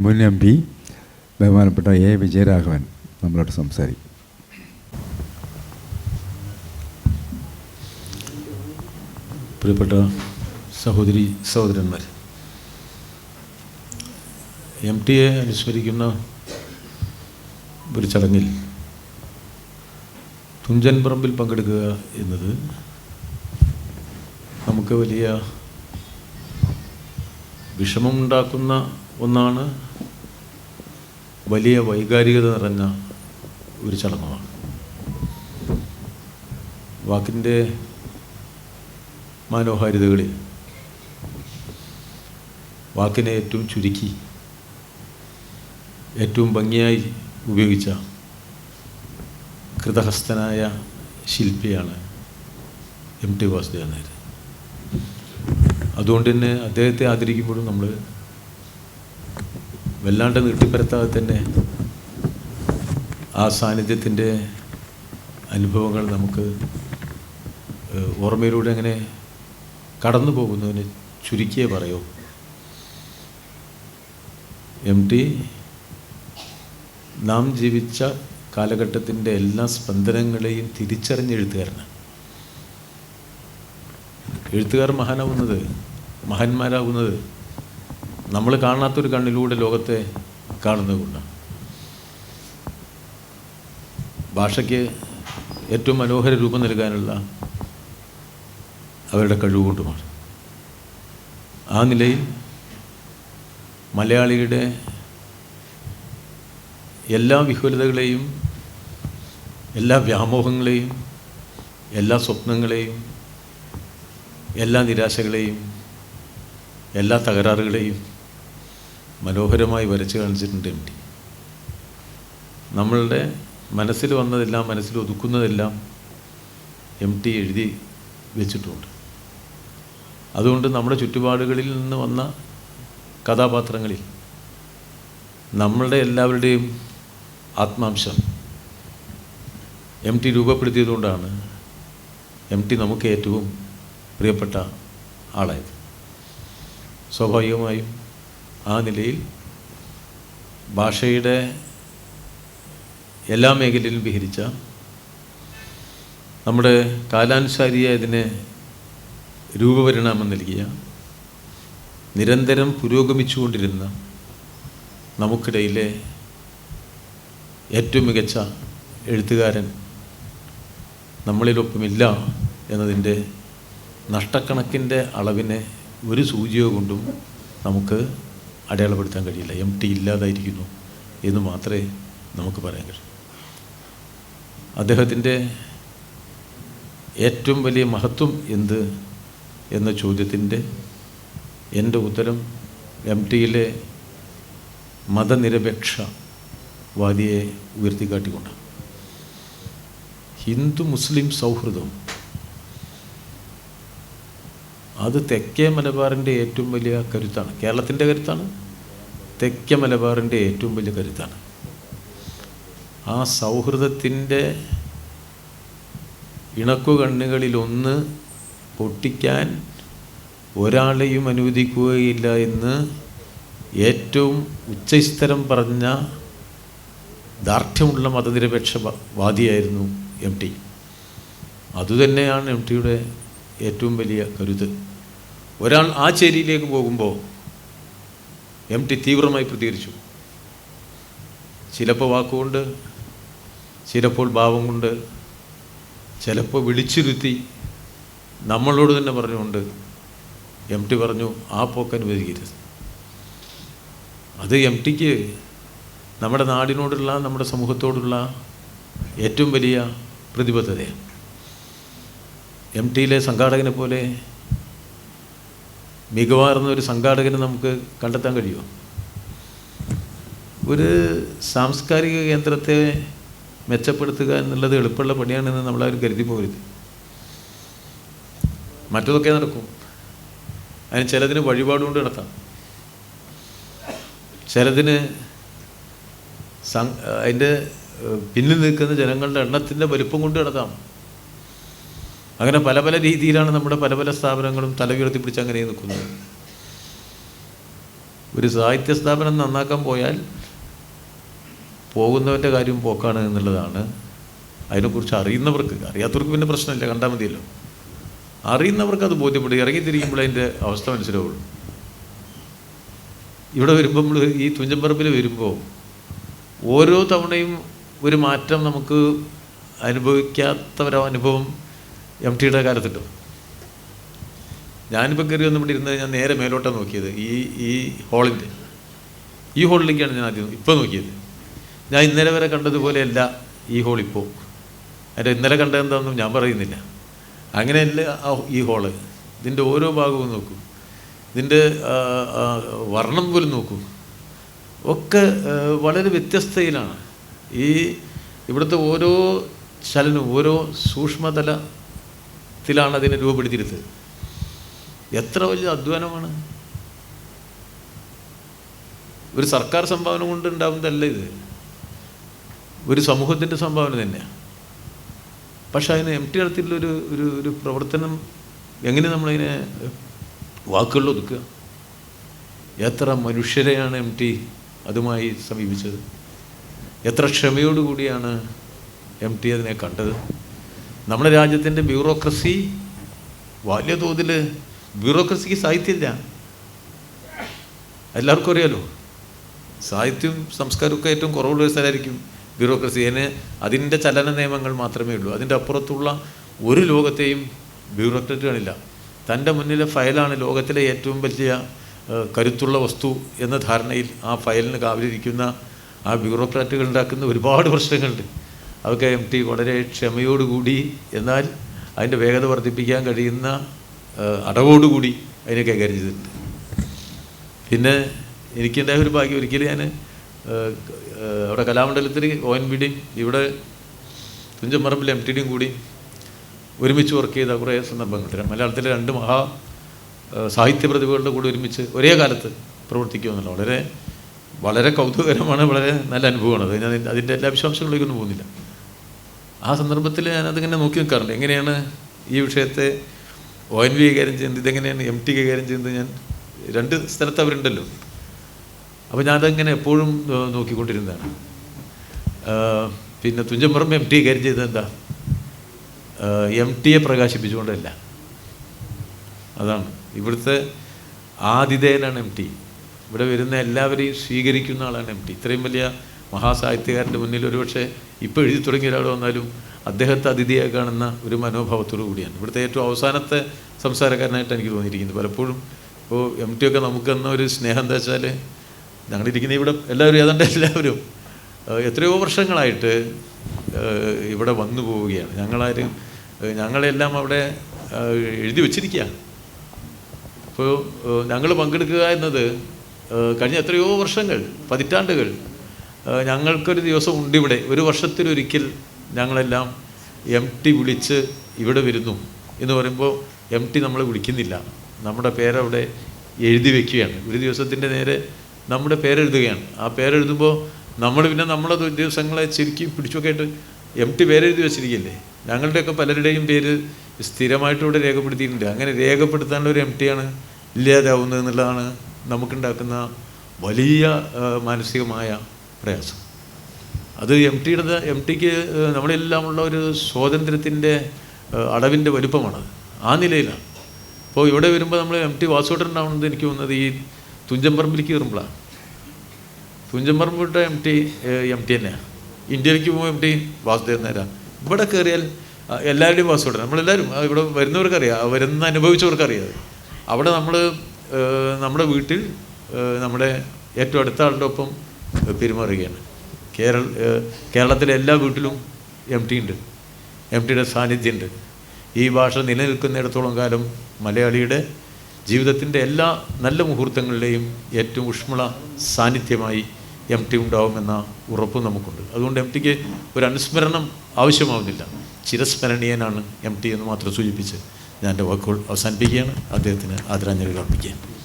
മുൻ M P ബഹുമാനപ്പെട്ട A Vijayaraghavan നമ്മളോട് സംസാരിക്കും. പ്രിയപ്പെട്ട സഹോദരി സഹോദരന്മാർ എം ടി എ അനുസ്മരിക്കുന്ന ഒരു ചടങ്ങിൽ തുഞ്ചൻ പറമ്പിൽ പങ്കെടുക്കുക എന്നത് നമുക്ക് വലിയ വിഷമമുണ്ടാക്കുന്ന ഒന്നാണ് വലിയ വൈകാരികത നിറഞ്ഞ ഒരു ചടങ്ങുമാണ് വാക്കിന്റെ മനോഹാരിതകളിൽ വാക്കിനെ ഏറ്റവും ചുരുക്കി ഏറ്റവും ഭംഗിയായി ഉപയോഗിച്ച കൃതഹസ്തനായ ശില്പിയാണ് എം ടി വാസുദേവൻ നായർ. അതുകൊണ്ട് തന്നെ അദ്ദേഹത്തെ ആദരിക്കുമ്പോഴും നമ്മൾ വല്ലാണ്ട് നീട്ടിപ്പരത്താതെ തന്നെ ആ സാന്നിധ്യത്തിന്റെ അനുഭവങ്ങൾ നമുക്ക് ഓർമ്മയിലൂടെ അങ്ങനെ കടന്നു പോകുന്നതിന് ചുരുക്കിയേ പറയൂ. എം ടി നാം ജീവിച്ച കാലഘട്ടത്തിന്റെ എല്ലാ സ്പന്ദനങ്ങളെയും തിരിച്ചറിഞ്ഞ എഴുത്തുകാരനാണ്. എഴുത്തുകാർ മഹാനാവുന്നത് മഹാന്മാരാകുന്നത് നമ്മൾ കാണാത്തൊരു കണ്ണിലൂടെ ലോകത്തെ കാണുന്നത് കൊണ്ടാണ്. ഭാഷയ്ക്ക് ഏറ്റവും മനോഹര രൂപം നൽകാനുള്ള അവരുടെ കഴിവുകൊണ്ടുമാണ് ആ നിലയിൽ മലയാളിയുടെ എല്ലാ വിഹുലതകളെയും എല്ലാ വ്യാമോഹങ്ങളെയും എല്ലാ സ്വപ്നങ്ങളെയും എല്ലാ നിരാശകളെയും എല്ലാ തകരാറുകളെയും മനോഹരമായി വരച്ച് കാണിച്ചിട്ടുണ്ട് എം ടി നമ്മളുടെ മനസ്സിൽ വന്നതെല്ലാം മനസ്സിൽ ഒതുക്കുന്നതെല്ലാം എം ടി എഴുതി വെച്ചിട്ടുണ്ട്. അതുകൊണ്ട് നമ്മുടെ ചുറ്റുപാടുകളിൽ നിന്ന് വന്ന കഥാപാത്രങ്ങളിൽ നമ്മളുടെ എല്ലാവരുടെയും ആത്മാംശം എം ടി രൂപപ്പെടുത്തിയതുകൊണ്ടാണ് എം ടി നമുക്ക് ഏറ്റവും പ്രിയപ്പെട്ട ആളായത്. സ്വാഭാവികമായും ആ നിലയിൽ ഭാഷയുടെ എല്ലാ മേഖലയിലും വിഹരിച്ച നമ്മുടെ കാലാനുസാരിയായ ഇതിനെ രൂപപരിണാമം നൽകിയ നിരന്തരം പുരോഗമിച്ചുകൊണ്ടിരുന്ന നമുക്കിടയിലെ ഏറ്റവും മികച്ച എഴുത്തുകാരൻ നമ്മളിലൊപ്പമില്ല എന്നതിന്റെ നഷ്ടക്കണക്കിന്റെ അളവിനെ ഒരു സൂചിയോ കൊണ്ടും നമുക്ക് അടയാളപ്പെടുത്താൻ കഴിയില്ല. എം ടി ഇല്ലാതായിരിക്കുന്നു എന്ന് മാത്രമേ നമുക്ക് പറയാൻ കഴിയൂ. അദ്ദേഹത്തിന്റെ ഏറ്റവും വലിയ മഹത്വം എന്ത് എന്ന ചോദ്യത്തിന്റെ എന്റെ ഉത്തരം എം ടിയിലെ മതനിരപേക്ഷവാദിയെ ഉയർത്തിക്കാട്ടിക്കൊണ്ടാണ്. ഹിന്ദു മുസ്ലിം സൗഹൃദം അത് തെക്കേ മലബാറിന്റെ ഏറ്റവും വലിയ കരുത്താണ്. കേരളത്തിന്റെ കരുത്താണ്. തെക്കേ മലബാറിന്റെ ഏറ്റവും വലിയ കരുത്താണ്. ആ സൗഹൃദത്തിന്റെ ഇണക്കുകണ്ണുകളിലൊന്ന് പൊട്ടിക്കാൻ ഒരാളെയും അനുവദിക്കുകയില്ല എന്ന് ഏറ്റവും ഉച്ചസ്ഥരം പറഞ്ഞ ദാർഢ്യമുള്ള മതനിരപേക്ഷ വാദിയായിരുന്നു എം ടി. അതുതന്നെയാണ് എം ടിയുടെ ഏറ്റവും വലിയ കരുത്ത്. ഒരാൾ ആ ചേരിയിലേക്ക് പോകുമ്പോൾ എം ടി തീവ്രമായി പ്രതികരിച്ചു. ചിലപ്പോൾ വാക്കുകൊണ്ട് ചിലപ്പോൾ ഭാവം കൊണ്ട് ചിലപ്പോൾ വിളിച്ചിരുത്തി നമ്മളോട് തന്നെ പറഞ്ഞുകൊണ്ട് എം ടി പറഞ്ഞു ആ പോക്ക് അനുവദിക്കരുത്. അത് എം ടിക്ക് നമ്മുടെ നാടിനോടുള്ള നമ്മുടെ സമൂഹത്തോടുള്ള ഏറ്റവും വലിയ പ്രതിബദ്ധതയാണ്. എം ടിയിലെ സംഘാടകനെ പോലെ മികവാർന്ന ഒരു സംഘാടകനെ നമുക്ക് കണ്ടെത്താൻ കഴിയുമോ? ഒരു സാംസ്കാരിക കേന്ദ്രത്തെ മെച്ചപ്പെടുത്തുക എന്നുള്ളത് എളുപ്പമുള്ള പണിയാണെന്ന് നമ്മളാരും കരുതി പോകരുത് മറ്റതൊക്കെ നടക്കും. അതിന് ചിലതിന് വഴിപാടുകൊണ്ട് നടത്താം. ചിലതിന് അതിന്റെ പിന്നിൽ നിൽക്കുന്ന ജനങ്ങളുടെ എണ്ണത്തിന്റെ വലുപ്പം കൊണ്ട് നടത്താം. അങ്ങനെ പല പല രീതിയിലാണ് നമ്മുടെ പല പല സ്ഥാപനങ്ങളും തല ഉയർത്തിപ്പിടിച്ച് അങ്ങനെ നിൽക്കുന്നത്. ഒരു സാഹിത്യ സ്ഥാപനം നന്നാക്കാൻ പോയാൽ പോകുന്നവന്റെ കാര്യം പോക്കാണ് എന്നുള്ളതാണ്. അതിനെക്കുറിച്ച് അറിയുന്നവർക്ക് അറിയാത്തവർക്ക് പിന്നെ പ്രശ്നമില്ല കണ്ടാൽ മതിയല്ലോ. അറിയുന്നവർക്ക് അത് ബോധ്യപ്പെടും. ഇറങ്ങി തിരിക്കുമ്പോൾ അതിന്റെ അവസ്ഥ മനസ്സിലാവുള്ളൂ. ഇവിടെ വരുമ്പോൾ നമ്മൾ ഈ തുഞ്ചമ്പറമ്പിൽ വരുമ്പോൾ ഓരോ തവണയും ഒരു മാറ്റം നമുക്ക് അനുഭവിക്കാത്തവരോ അനുഭവം എം ടിയുടെ കാലത്തുണ്ടോ ഞാനിപ്പോൾ കയറി വന്നപ്പോൾ ഇരുന്നത് ഞാൻ നേരെ മേലോട്ടാണ് നോക്കിയത് ഈ ഈ ഹോളിന്റെ ഈ ഹോളിലേക്കാണ് ഞാൻ ആദ്യം ഇപ്പോൾ നോക്കിയത്. ഞാൻ ഇന്നലെ വരെ കണ്ടതുപോലെയല്ല ഈ ഹോൾ ഇപ്പോൾ അതിന്റെ ഇന്നലെ കണ്ടത് എന്താണെന്നും ഞാൻ പറയുന്നില്ല. അങ്ങനെയല്ല ഈ ഹോൾ. ഇതിന്റെ ഓരോ ഭാഗവും നോക്കൂ. ഇതിന്റെ വർണം പോലും നോക്കൂ. ഒക്കെ വളരെ വ്യത്യസ്തയിലാണ്. ഈ ഇവിടുത്തെ ഓരോ ചലനവും ഓരോ സൂക്ഷ്മതലത്തിലാണ് അതിനെ രൂപപ്പെടുത്തിയിരുന്നത്. എത്ര വലിയ അധ്വാനമാണ്. ഒരു സർക്കാർ സംഭാവന കൊണ്ട് ഉണ്ടാവുന്നതല്ല ഇത്. ഒരു സമൂഹത്തിന്റെ സംഭാവന തന്നെയാണ്. പക്ഷെ അതിന് എം ടി തരത്തിലൊരു ഒരു ഒരു പ്രവർത്തനം എങ്ങനെ നമ്മളതിനെ വാക്കുകളിൽ ഒതുക്കുക? എത്ര മനുഷ്യരെയാണ് എം ടി അതുമായി സമീപിച്ചത്? എത്ര ക്ഷമയോടുകൂടിയാണ് എം ടി അതിനെ കണ്ടത്? നമ്മുടെ രാജ്യത്തിന്റെ ബ്യൂറോക്രസി വലിയ തോതിൽ ബ്യൂറോക്രസിക്ക് സാഹിത്യമില്ല. എല്ലാവർക്കും അറിയാലോ? സാഹിത്യവും സംസ്കാരമൊക്കെ ഏറ്റവും കുറവുള്ള സ്ഥലമായിരിക്കും ബ്യൂറോക്രസി. അതിന് അതിന്റെ ചലന നിയമങ്ങൾ മാത്രമേ ഉള്ളൂ. അതിന്റെ അപ്പുറത്തുള്ള ഒരു ലോകത്തെയും ബ്യൂറോക്രറ്റ് കാണില്ല. തന്റെ മുന്നിലെ ഫയലാണ് ലോകത്തിലെ ഏറ്റവും വലിയ കരുത്തുള്ള വസ്തു എന്ന ധാരണയിൽ ആ ഫയലിന് കാവലിരിക്കുന്ന ആ ബ്യൂറോക്രാറ്റുകൾ ഉണ്ടാക്കുന്ന ഒരുപാട് പ്രശ്നങ്ങളുണ്ട്. അതൊക്കെ എം ടി വളരെ ക്ഷമയോടുകൂടി എന്നാൽ അതിന്റെ വേഗത വർദ്ധിപ്പിക്കാൻ കഴിയുന്ന അടവോടുകൂടി അതിനെ കൈകാര്യം ചെയ്തിട്ടുണ്ട്. പിന്നെ എനിക്കുണ്ടായ ഒരു ഭാഗ്യം. ഒരിക്കലും ഞാൻ അവിടെ കലാമണ്ഡലത്തിൽ ഒ എൻ ബി ഡിയും ഇവിടെ തുഞ്ചമ്പറമ്പിൽ എം ടി ഡിയും കൂടി ഒരുമിച്ച് വർക്ക് ചെയ്ത കുറേ സന്ദർഭങ്ങളുണ്ട്. മലയാളത്തിലെ രണ്ട് മഹാ സാഹിത്യ പ്രതിഭകളുടെ കൂടെ ഒരുമിച്ച് ഒരേ കാലത്ത് പ്രവർത്തിക്കുക എന്നുള്ള വളരെ വളരെ കൗതുകകരമാണ് വളരെ നല്ല അനുഭവമാണ്. അത് ഞാൻ അതിന്റെ എല്ലാ വിശദാംശങ്ങളിലേക്കൊന്നും പോകുന്നില്ല. ആ സന്ദർഭത്തിൽ ഞാനതിങ്ങനെ നോക്കി നിൽക്കാറുണ്ട്. എങ്ങനെയാണ് ഈ വിഷയത്തെ ഒ എൻ വി കൈകാര്യം ചെയ്യുന്നത്? ഇതെങ്ങനെയാണ് എം ടി കൈകാര്യം ചെയ്യുന്നത്? ഞാൻ രണ്ട് സ്ഥലത്ത് അവരുണ്ടല്ലോ. അപ്പോൾ ഞാൻ അതങ്ങനെ എപ്പോഴും നോക്കിക്കൊണ്ടിരുന്നതാണ്. പിന്നെ തുഞ്ചമ്പറമ്പ് എം ടി കൈകാര്യം ചെയ്തത് എന്താ? എം ടിയെ പ്രകാശിപ്പിച്ചുകൊണ്ടല്ല. അതാണ്. ഇവിടുത്തെ ആതിഥേയനാണ് എം ടി ഇവിടെ വരുന്ന എല്ലാവരെയും സ്വീകരിക്കുന്ന ആളാണ് എം ടി ഇത്രയും വലിയ മഹാസാഹിത്യകാരന്റെ മുന്നിൽ ഒരുപക്ഷെ ഇപ്പോൾ എഴുതി തുടങ്ങിയ ഒരാൾ വന്നാലും അദ്ദേഹത്തെ അതിഥിയായി കാണുന്ന ഒരു മനോഭാവത്തോടു കൂടിയാണ്. ഇവിടുത്തെ ഏറ്റവും അവസാനത്തെ സംസാരക്കാരനായിട്ട് എനിക്ക് തോന്നിയിരിക്കുന്നത്. പലപ്പോഴും ഇപ്പോൾ എം ടി ഒക്കെ നമുക്ക് തന്ന ഒരു സ്നേഹം എന്താ വെച്ചാൽ ഞങ്ങളിരിക്കുന്ന ഇവിടെ എല്ലാവരും ഏതാണ്ട് എല്ലാവരും എത്രയോ വർഷങ്ങളായിട്ട് ഇവിടെ വന്നു പോവുകയാണ്. ഞങ്ങളാരും ഞങ്ങളെല്ലാം അവിടെ എഴുതി വച്ചിരിക്കുകയാണ്. അപ്പോൾ ഞങ്ങൾ പങ്കെടുക്കുക എന്നത് കഴിഞ്ഞ എത്രയോ വർഷങ്ങൾ പതിറ്റാണ്ടുകൾ ഞങ്ങൾക്കൊരു ദിവസം ഉണ്ട് ഇവിടെ. ഒരു വർഷത്തിലൊരിക്കൽ ഞങ്ങളെല്ലാം എം ടി വിളിച്ച് ഇവിടെ വരുന്നു എന്ന് പറയുമ്പോൾ എം ടി നമ്മളെ വിളിക്കുന്നില്ല. നമ്മുടെ പേരവിടെ എഴുതി വെക്കുകയാണ്. ഒരു ദിവസത്തിന്റെ നേരെ നമ്മുടെ പേരെഴുതുകയാണ്. ആ പേരെഴുതുമ്പോൾ നമ്മൾ പിന്നെ നമ്മുടെ ദിവസങ്ങളെ ചുരുക്കി പിടിച്ചൊക്കെ ആയിട്ട് എം ടി പേരെഴുതി വെച്ചിരിക്കില്ലേ ഞങ്ങളുടെയൊക്കെ പലരുടെയും പേര് സ്ഥിരമായിട്ട് ഇവിടെ രേഖപ്പെടുത്തിയിട്ടുണ്ട്. അങ്ങനെ രേഖപ്പെടുത്താനുള്ള ഒരു എം ടിയാണ് ഇല്ലാതാവുന്നത് എന്നുള്ളതാണ് നമുക്കുണ്ടാക്കുന്ന വലിയ മാനസികമായ പ്രയാസം. അത് എം ടിയുടെ എം ടിക്ക് നമ്മളെല്ലാം ഉള്ള ഒരു സ്വാതന്ത്ര്യത്തിന്റെ അടവിന്റെ വലുപ്പമാണത് ആ നിലയിലാണ്. അപ്പോൾ ഇവിടെ വരുമ്പോൾ നമ്മൾ എം ടി വാസോട്ടൻ ഉണ്ടാവുന്നത് എനിക്ക് തോന്നുന്നത് ഈ തുഞ്ചമ്പറമ്പിലേക്ക് കയറുമ്പോഴാണ് തുഞ്ചമ്പറമ്പിട്ട എം ടി എം ടി തന്നെയാണ്. ഇന്ത്യയിലേക്ക് പോകുമ്പോൾ എം ടി വാസുദേവൻ നേരാ ഇവിടെ കയറിയാൽ എല്ലാവരുടെയും വാസോട്ടൻ നമ്മളെല്ലാവരും ഇവിടെ വരുന്നവർക്കറിയാം. വരുന്ന അനുഭവിച്ചവർക്കറിയാം അവിടെ നമ്മൾ നമ്മുടെ വീട്ടിൽ നമ്മുടെ ഏറ്റവും അടുത്ത ആളുടെ ഒപ്പം പെരുമാറുകയാണ്. കേരള കേരളത്തിലെ എല്ലാ വീട്ടിലും എം ടി ഉണ്ട്. എം ടിയുടെ സാന്നിധ്യമുണ്ട്. ഈ ഭാഷ നിലനിൽക്കുന്നിടത്തോളം കാലം മലയാളിയുടെ ജീവിതത്തിന്റെ എല്ലാ നല്ല മുഹൂർത്തങ്ങളിലെയും ഏറ്റവും ഊഷ്മള സാന്നിധ്യമായി എം ടി ഉണ്ടാവുമെന്ന ഉറപ്പ് നമുക്കുണ്ട്. അതുകൊണ്ട് എം ടിക്ക് ഒരു അനുസ്മരണം ആവശ്യമാവുന്നില്ല. ചിരസ്മരണീയനാണ് എം ടി എന്ന് മാത്രം സൂചിപ്പിച്ച് ഞാൻ എന്റെ വാക്കുകൾ അവസാനിപ്പിക്കുകയാണ്. അദ്ദേഹത്തിന് ആദരാഞ്ജലികൾ അർപ്പിക്കുകയാണ്.